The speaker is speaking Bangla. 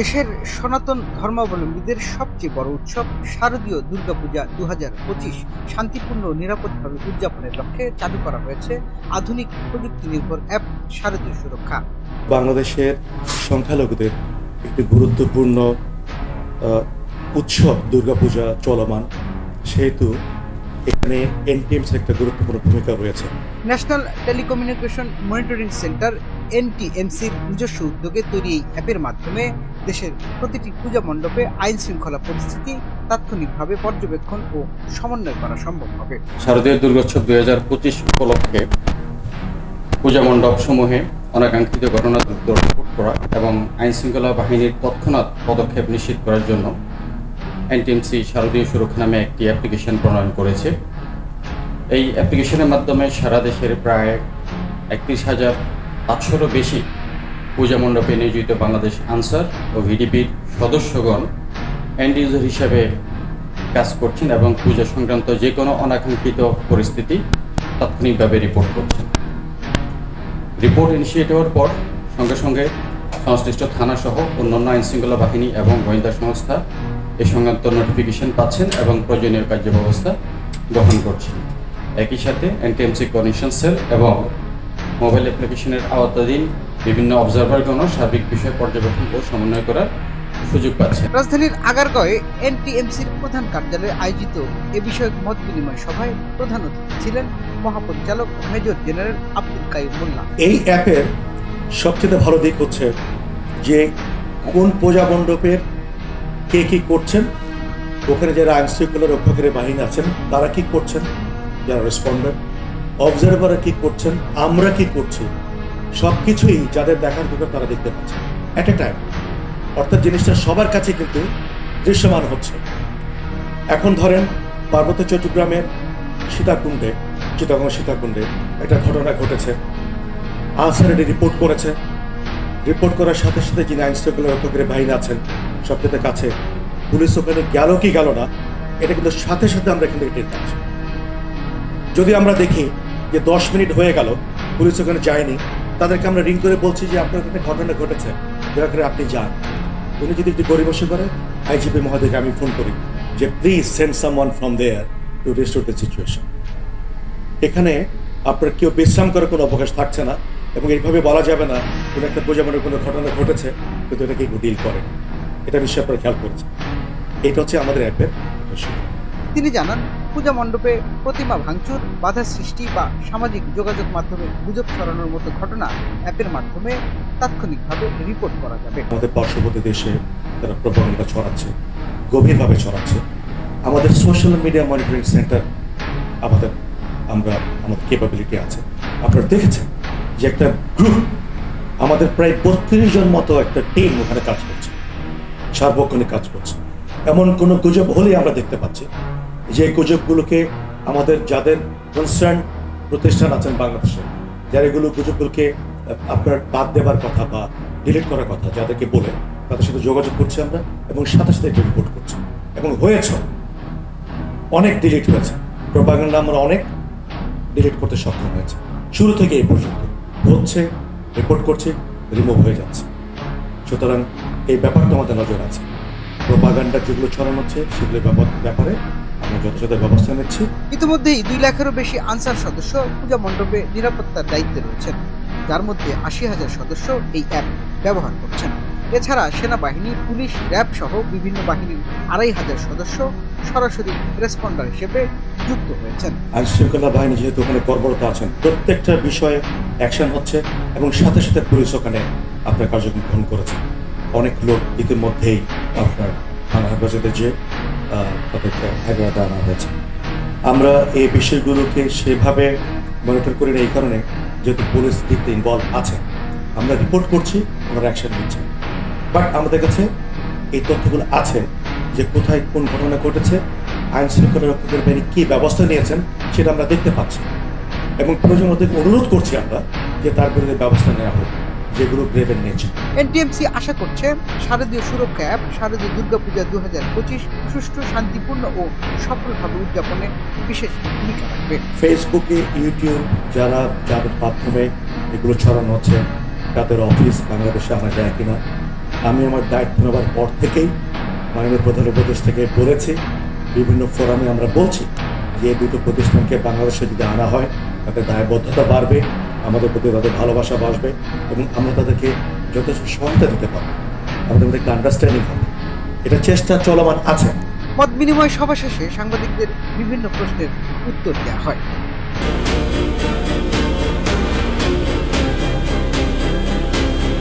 দেশের সনাতন ধর্মাবলম্বীদের সবচেয়ে বড় উৎসব শারদীয় দুর্গাপূজা দু হাজার পঁচিশ শান্তিপূর্ণ ও নিরাপদভাবে উদযাপনের লক্ষ্যে চালু করা হয়েছে আধুনিক প্রযুক্তি নির্ভর অ্যাপ শারদীয় সুরক্ষা। বাংলাদেশের সংখ্যালঘুদের একটি গুরুত্বপূর্ণ উৎসব দুর্গাপূজা চলমান সেহেতু এখানে এনটিএমস একটা গুরুত্বপূর্ণ ভূমিকা রয়েছে। ন্যাশনাল টেলিকমিউনিকেশন মনিটরিং সেন্টার এনটিএমসির নিজস্ব উদ্যোগে তৈরি এই অ্যাপের মাধ্যমে দেশের প্রতিটি পূজা মণ্ডপে আইন শৃঙ্খলা পরিস্থিতি তাৎক্ষণিকভাবে পর্যবেক্ষণ ও সমন্বয় করা সম্ভব হবে। শারদীয় দুর্গোৎসব দুই হাজার পঁচিশ উপলক্ষে পূজা মণ্ডপ সমূহে অনাকাঙ্ক্ষিত ঘটনা দ্রুত রিপোর্ট করা এবং আইন শৃঙ্খলা বাহিনীর তৎক্ষণাৎ পদক্ষেপ নিশ্চিত করার জন্য এনটিএমসি শারদীয় সুরক্ষা নামে একটি অ্যাপ্লিকেশন প্রণয়ন করেছে। এই অ্যাপ্লিকেশনের মাধ্যমে সারা দেশের প্রায় একত্রিশ হাজার পাঁচশোরও বেশি পূজা মণ্ডপে নিয়োজিত বাংলাদেশ আনসার ও ভিডিপির সদস্যগণ এন্ড হিসেবে কাজ করছেন এবং পূজা সংক্রান্ত যে কোনো অনাকাঙ্ক্ষিত পরিস্থিতি তাৎক্ষণিকভাবে রিপোর্ট করছেন। রিপোর্ট ইনিশিয়েট হওয়ার পর সঙ্গে সঙ্গে সংশ্লিষ্ট থানাসহ অন্যান্য আইনশৃঙ্খলা বাহিনী এবং গোয়েন্দা সংস্থা এ সংক্রান্ত নোটিফিকেশন পাচ্ছেন এবং প্রয়োজনীয় কার্যব্যবস্থা গ্রহণ করছেন। একই সাথে এনটিএমসি কনেকশন সেল এবং মোবাইল অ্যাপ্লিকেশনের আওতাধীন বিভিন্ন অবজারভারগণও সার্বিক বিষয় পর্যবেক্ষণ ও সমন্বয় করার সুযোগ পাচ্ছে। রাজধানীর আগারগাঁওয়ে এনটিএমসির প্রধান কার্যালয়ে আয়োজিত এ বিষয়ক মত বিনিময় সভায় প্রধান অতিথি ছিলেন মহাপরিচালক মেজর জেনারেল আব্দুল কাইম মোল্লা। এই অ্যাপের সবচেয়ে ভালো দিক হচ্ছে যে কোন পূজা মণ্ডপের কে কি করছেন ওখানে যারা আইন শৃঙ্খলা রক্ষকের বাহিনী আছেন তারা কি করছেন যারা রেসপন্ডেন্ট অবজারভাররা কি করছেন আমরা কি করছি সব কিছুই যাদের দেখার দরকার তারা দেখতে পাচ্ছে অ্যাট এ টাইম অর্থাৎ জিনিসটা সবার কাছে কিন্তু দৃশ্যমান হচ্ছে। এখন ধরেন পার্বত্য চট্টগ্রামের সীতাকুণ্ডে, চিটাগং সীতাকুণ্ডে একটা ঘটনা ঘটেছে। আনসার এটি রিপোর্ট করেছে। রিপোর্ট করার সাথে সাথে যিনি আইন শৃঙ্খলা রক্ষকের বাহিনী আছেন, সবচেয়ে কাছে, পুলিশ ওখানে গেল কি গেল না, এটা কিন্তু সাথে সাথে আমরা এখান থেকে টের পাচ্ছি। যদি আমরা দেখি যে দশ মিনিট হয়ে গেল, পুলিশ ওখানে যায়নি তাদেরকে আমরা রিং করে বলছি যে আপনার ওখানে ঘটনা ঘটেছে। দয়া করে আপনি যান। উনি যদি একটু গরিবসে করে আইজিপি মহোদয়কে আমি ফোন করি যে please send someone from there to restore the situation এখানে আপনার কেউ বিশ্রাম করার কোনো অবকাশ থাকছে না এবং এইভাবে বলা যাবে না, কোনো একটা প্রজামনের কোনো ঘটনা ঘটেছে, কিন্তু এটাকে কেউ ডিল করে এটা নিশ্চয়ই আপনারা খেয়াল করেছে এটা হচ্ছে আমাদের অ্যাপের তিনি জানান পূজা মণ্ডপে প্রতিমা ভাঙচুর বাধা সৃষ্টি বা সামাজিক যোগাযোগ মাধ্যমে গুজব ছড়ানোর মতো ঘটনা অ্যাপের মাধ্যমে তাৎক্ষণিকভাবে রিপোর্ট করা যাবে। আমাদের পার্শ্ববর্তী দেশে তারা প্রবণতা ছড়াচ্ছে, গভীরভাবে ছড়াচ্ছে। আমাদের সোশ্যাল মিডিয়া মনিটরিং সেন্টার আমাদের আমরা, আমাদের ক্যাপাবিলিটি আছে। আপনারা দেখেছেন যে একটা গ্রুপ আমাদের প্রায় বত্রিশ জন মতো একটা টিম ওখানে কাজ করছে, সার্বক্ষণিক কাজ করছে। এমন কোনো গুজব হলেই আমরা দেখতে পাচ্ছি। যে গুজবগুলোকে আমাদের যাদের কনসার্ন প্রতিষ্ঠান আছেন বাংলাদেশে, যারা এগুলো গুজবগুলোকে আপনার বাদ দেবার কথা বা ডিলিট করার কথা যাদেরকে বলে, তাদের সাথে যোগাযোগ করছি আমরা এবং সাথে সাথে রিপোর্ট করছি। এবং হয়েছে, অনেক ডিলিট হয়েছে। প্রপাগান্ডা আমরা অনেক ডিলিট করতে সক্ষম হয়েছে। শুরু থেকে এই পর্যন্ত হচ্ছে রিপোর্ট করছে রিমুভ হয়ে যাচ্ছে। সুতরাং এই ব্যাপারটা আমাদের নজর আছে। প্রপাগান্ডা যেগুলো ছড়ানো হচ্ছে, সেগুলোর ব্যাপার- যথাযথ ব্যবস্থা নিচ্ছি। ইতিমধ্যেই দুই লাখেরও বেশি আনসার সদস্য পূজা মণ্ডপে নিরাপত্তার দায়িত্বে রয়েছেন। যার মধ্যে আশি হাজার সদস্য এই অ্যাপ ব্যবহার করছেন। এছাড়া সেনাবাহিনী পুলিশ র্যাব সহ বিভিন্ন বাহিনীর আড়াই হাজার সদস্য সরাসরি রেসপন্ডার হিসেবে যুক্ত হয়েছেন। আইন শৃঙ্খলা বাহিনী যেহেতু ওখানে কর্মরত আছেন প্রত্যেকটা বিষয়ে অ্যাকশন হচ্ছে এবং সাথে সাথে পুলিশ ওখানে আপনার কার্যক্রম গ্রহণ করেছে। অনেক লোক ইতিমধ্যেই আপনার থানা হেফাজতে যে তাদেরকে আনা হয়েছে। আমরা এই বিষয়গুলোকে সেভাবে মনিটর করি না এই কারণে যেহেতু পুলিশ দিকতে ইনভলভ আছে। আমরা রিপোর্ট করছি, আমরা অ্যাকশন নিচ্ছি। বাট আমাদের কাছে এই তথ্যগুলো আছে যে কোথায় কোন ঘটনা ঘটেছে, আইন শৃঙ্খলা রক্ষকের বাহিনী কী ব্যবস্থা নিয়েছেন সেটা আমরা দেখতে পাচ্ছি। এবং প্রয়োজন অনুরোধ করছি আমরা যে তার বিরুদ্ধে ব্যবস্থা নেওয়া হোক। যেগুলো গ্রেভের নিয়েছে। এনটিএমসি আশা করছে শারদীয় সুরক্ষা অ্যাপ শারদীয় দুর্গাপূজা দু হাজার পঁচিশ সুষ্ঠু শান্তিপূর্ণ ও সফলভাবে উদযাপনে বিশেষ ভূমিকা রাখবে। ফেসবুকে ইউটিউব যারা যাদের মাধ্যমে এগুলো ছড়ানো হচ্ছে তাদের অফিস বাংলাদেশে আনা যায় কিনা আমি আমার দায়িত্ব নেওয়ার পর থেকেই মাননীয় প্রধান উপদেষ্টাকে বলেছি বিভিন্ন ফোরামে আমরা বলছি যে দুটো প্রতিষ্ঠানকে বাংলাদেশে যদি আনা হয় তাতে দায়বদ্ধতা বাড়বে, আমাদের প্রতি তাদের ভালোবাসা বাসবে এবং আমরা তাদেরকে যথেষ্ট সহায়তা দিতে পারব। আমাদের মধ্যে একটা আন্ডারস্ট্যান্ডিং হবে। এটা চেষ্টা চলমান আছে। মত বিনিময় সভা শেষে সাংবাদিকদের বিভিন্ন প্রশ্নের উত্তর দেওয়া হয়।